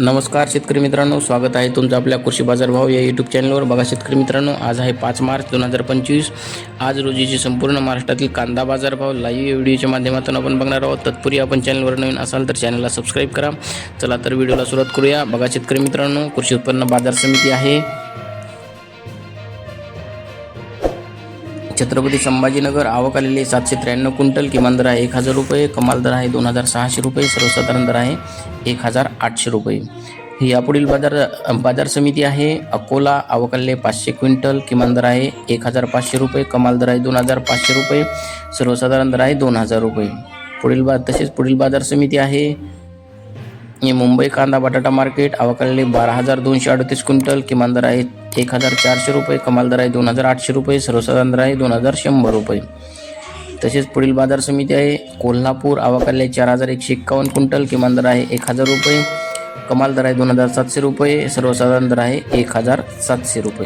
नमस्कार शेतकरी मित्रांनो स्वागत आहे तुमचं आपल्या कृषी बाजारभाव या यूट्यूब चॅनलवर बघा शेतकरी मित्रांनो आज आहे पाच मार्च दोन हजार पंचवीस. आज रोजीची संपूर्ण महाराष्ट्रातील कांदा बाजारभाव लाईव्ह व्हिडिओच्या माध्यमातून आपण बघणार आहोत. तत्पूर्वी आपण चॅनलवर नवीन असाल तर चॅनलला सबस्क्राईब करा. चला तर व्हिडिओला सुरुवात करूया. बघा शेतकरी मित्रांनो कृषी उत्पन्न बाजार समिती आहे. छत्रपती संभाजीनगर आवक सातशे त्र्याण्णव क्विंटल किमान दर आहे. एक हजार रुपये. कमाल दर आहे. दोन हजार सहाशे रुपये. सर्वसाधारण दर आहे. एक हजार आठशे रुपये. ही यापुढील बाजार बाजार समिती आहे. अकोला आवक पाचशे क्विंटल किमान दर आहे. एक हजार पाचशे रुपये. कमाल दर आहे. दोन हजार पाचशे रुपये. सर्वसाधारण दर आहे. दोन हजार रुपये. पुढील बा तसेच पुढील बाजार समिती आहे. मुंबई कांदा बटाटा मार्केट आवकालेले बारा हजार दोनशे अडतीस क्विंटल किमान दर आहे एक हजार चारशे रुपये कमाल दर आहे दोन हजार आठशे रुपये सर्वसाधारण दर आहे दोन हजार शंभर रुपये. तसेच पुढील बाजार समिती आहे कोल्हापूर आवकाले चार हजार एकशे एक्कावन्न क्विंटल किमान दर आहे एक हजार रुपये कमाल दर आहे दोन हजार सातशे रुपये सर्वसाधारण दर आहे एक हजार सातशे रुपये.